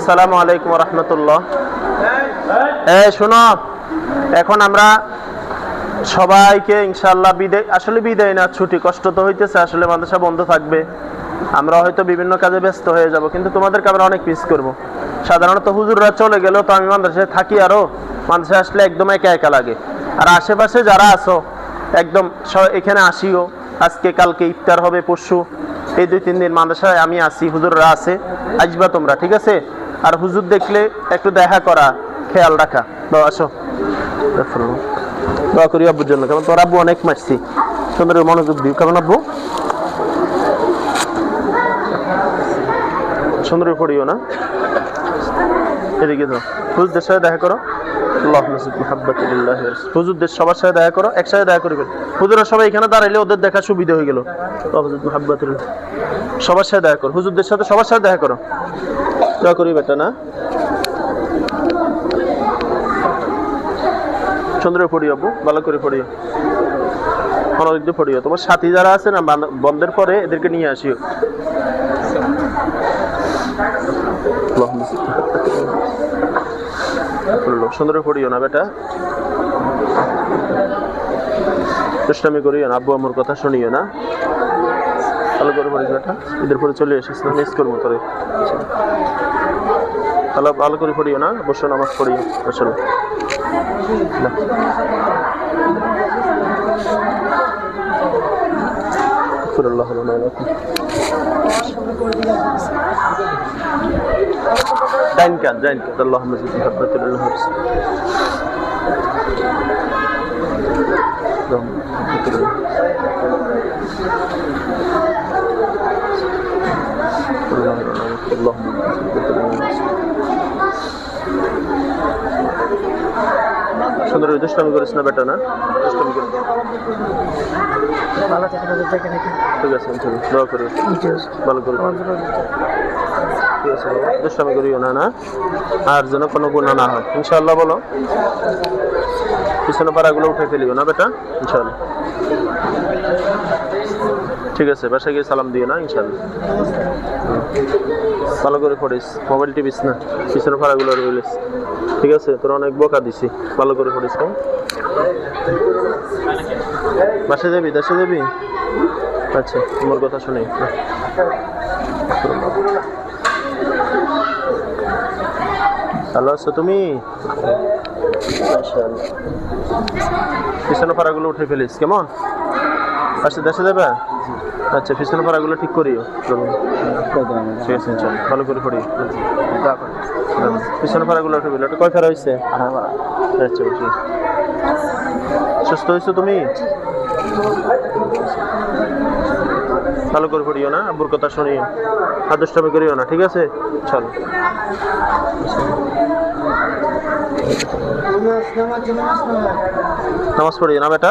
আসসালামু আলাইকুম রহমতুল্লাহ। এ, শোনো, এখন আমরা সবাইকে ইনশাল্লাহ বিদায়, আসলে বিদায় না, ছুটি, কষ্ট তো হইতেছে, আসলে মাদ্রাসা বন্ধ থাকবে। আমরা হয়তো বিভিন্ন কাজে ব্যস্ত হয়ে যাব, কিন্তু তোমাদেরকে আমরা অনেক মিস করব। সাধারণত হুজুররা চলে গেলেও তো আমি মাদ্রাসায় থাকি আরও, মাদ্রাসায় আসলে একদম একা একা লাগে। আর আশেপাশে যারা আছো, একদম এখানে আসিও, আজকে, কালকে ইফতার হবে, পরশু, এই দুই, তিন দিন মাদ্রাসায় আমি আসি হুজুররা আছে, আসবা তোমরা, ঠিক আছে? আর হুজুর দেখলে একটু দেখা করা, খেয়াল রাখা। দাও আসো। দোয়া করি আব্বুর জন্য, কারণ তোর আব্বু অনেক মারছি। সুন্দর মনোযোগ দিও। কেমন আব্বু? সুন্দর পড়িও না? এদিকে হুজুরদের সাথে দেখা করো। হুজুরদের সবার সাথে দেখা করো, একসাথে সবাই এখানে দাঁড়াইলে ওদের দেখা সুবিধা হয়ে গেল। সবার সাথে দেখা করো। হুজুরদের সাথে সবার সাথে দেখা করো। দোয়া করি বেটা, না? সুন্দর পড়িও আব্বু, ভালো করে পড়িও। দিয়ে পড়িও। তোমার সাথী যারা আছে না, বান- বন্ধের পরে এদেরকে নিয়ে আসিও। সুন্দর পড়িও না বেটা। দুষ্টামি করিও না, আব্বু আমার কথা শুনিও না। তাহলে গরু মরিচটা ঈদের পরে চলে এসেছিল মিস করব তোরে তাহলে ভালো করে পড়িও না, অবশ্য নামাজ পড়িও, আসলে। আল্লাহ ডাইন কাজ ডাইন কাজ আল্লাহ হাফিজ একদম। সুন্দর দুষ্টামি করিস না, বেটা, না? দুষ্টামি করিস ভালো ঠিক আছে ঠিক আছে ভালো করি ঠিক আছে দুষ্টামি করিও না না? আর যেন কোনো গুণা না হয়। ইনশাল্লাহ বলো। পিছনে পাড়াগুলো উঠে ফেলিও না, বেটা? ইনশাআল্লাহ। ঠিক আছে, বাসায় গিয়ে সালাম দিও না, ইনশাআল্লাহ। হুম। ভালো করে পড়িস, মোবাইল টিপিস না পিছনে পাড়াগুলো রইলিস। ঠিক আছে, তোর অনেক বোকা দিছি, ভালো করে পড়িস কেমন বাসায় যাবি দেশে যাবি? আচ্ছা তোমার কথা শুনে ভালো আছো তুমি। পিছনে পাড়াগুলো উঠে ফেলিস, কেমন? আচ্ছা দেশে যাবে? আচ্ছা পিছনে পাড়াগুলো ঠিক করিও। ঠিক আছে ভালো করে পড়ি। পিছনে পাড়াগুলো উঠে ফেলি। ওটা কয় ফেরা হয়েছে আচ্ছা সুস্থ হয়েছো তুমি? ভালো করে পড়িও না, আব্বুর কথা শুনিও আদর্শটামি করিও না, ঠিক আছে? চলো। নামাজ পড়িও না, বেটা?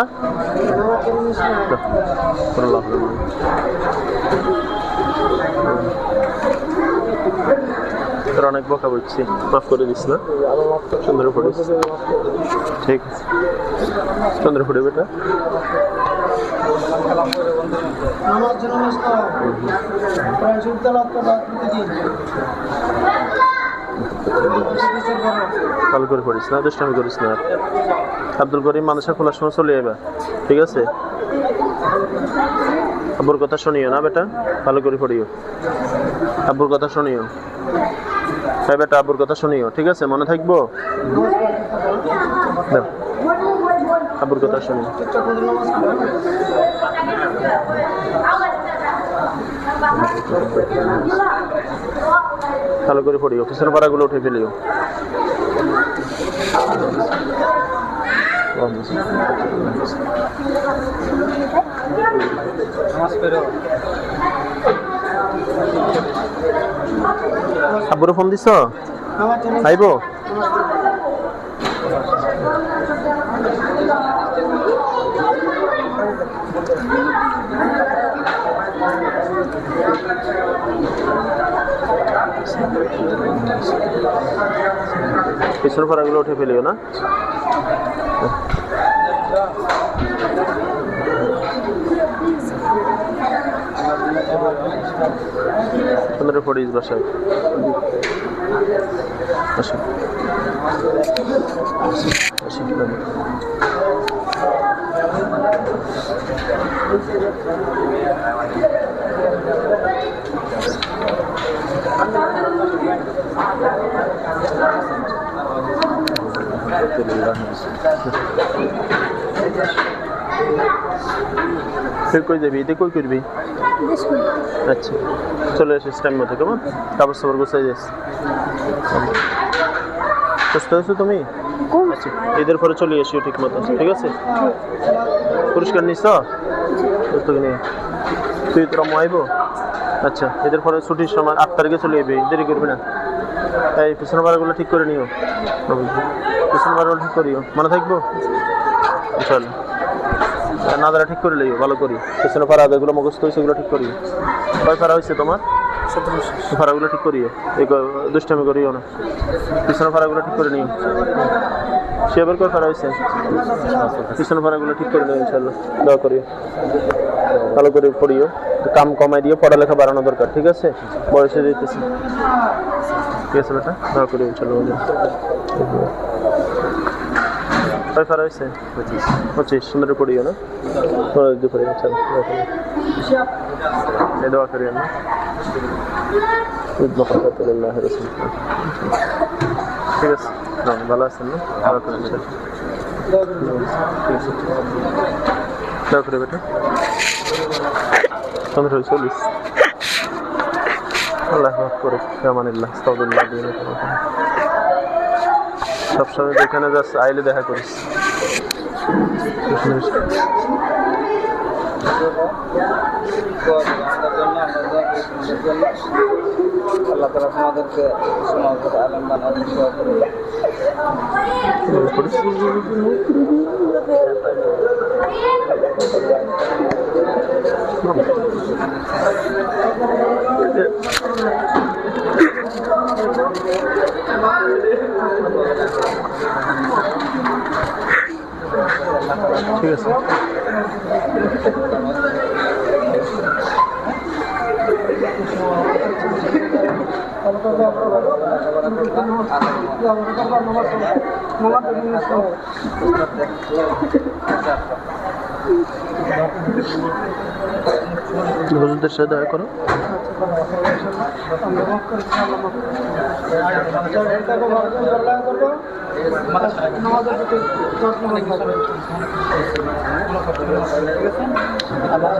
অনেক বকা বুঝছি মাফ করে দিস না। সুন্দর পড়িস ঠিক আছে। সুন্দর পড়ে বেটা? ভালো করে পড়িস না, দুষ্টামি করিস না। আব্দুল করিম মানুষের খোলার সময় চলে যাবে ঠিক আছে? আব্বুর কথা শুনিও না বেটা, ভালো করে পড়িও। আব্বুর কথা শুনিও। হ্যাঁ বেটা, আব্বুর কথা শুনিও, ঠিক আছে? মনে থাকব। আব্বুর কথা পড়ো ভালো করে পড়িও পিছনের পাড়াগুলো উঠে ফেলিও। আব্বুরে ফোন দিছ? আইবো পিছনের পাড়াগুলো উঠে ফেলিও না? পনেরো পড়িস বাসায় আসুন তুই কই যাবি? এতে কই করবি? আচ্ছা চলে আসিস টাইম মতো কেমন? কাপড় সাপড় গোছাই যাস সুস্থ হয়েছো তুমি? আচ্ছা ঈদের পরে চলে আসিও ঠিক মতো ঠিক আছে? পুরস্কার নিস তোকে নিয়ে। তুই তোরা মাইব আচ্ছা ঈদের পরে ছুটির সময় আট তারিখে চলে যাবি দেরি করবি না। এই পিছনে ভাড়াগুলো ঠিক করে নিও। পিছনে ভাড়াগুলো ঠিক করিও। মনে থাকব? চল। নাদারা ঠিক করে লইও ভালো করি। পিছনে ফাড়া যেগুলো মুখস্থ হয়েছে সেগুলো ঠিক করিও কয় ফাড়া হয়েছে তোমার? ফারাগুলো ঠিক করিও। এই দুষ্টামি করিও না। পিছনে ফাড়াগুলো ঠিক করে নিও। সে এবার কয় ফাড়া হয়েছে পিছনে ফাড়াগুলো ঠিক করে নিও ইনশাল্লাহ দোয়া করিও। ভালো করে পড়িও। কাম কমাই দিয়ে পড়ালেখা বাড়ানো দরকার ঠিক আছে? বয়সে দিতেছি ঠিক আছে বেটা? দোয়া করিও ইনশাল্লাহ কয় ফাড়া হয়েছে? পঁচিশ। পঁচিশ সুন্দর পড়িও না? পনেরো পড়িও চল করিও দোয়া করিও। না ঠিক আছে। না, ভালো আছেন না? দোয়া করেন বেটা দোয়া করে বেটা। পনেরো চল্লিশ। আল্লাহ করুক। আস্তাগফিরুল্লাহ দিন সবসময় যেখানে যাচ্ছে, আইলে দেখা করিস। আল্লাহ তালা তোমাদেরকে সমাজের আলম বানানোর দোয়া করি করিস ঠিক আছে হুজুরদের সাথে দেখা করো। আমাদের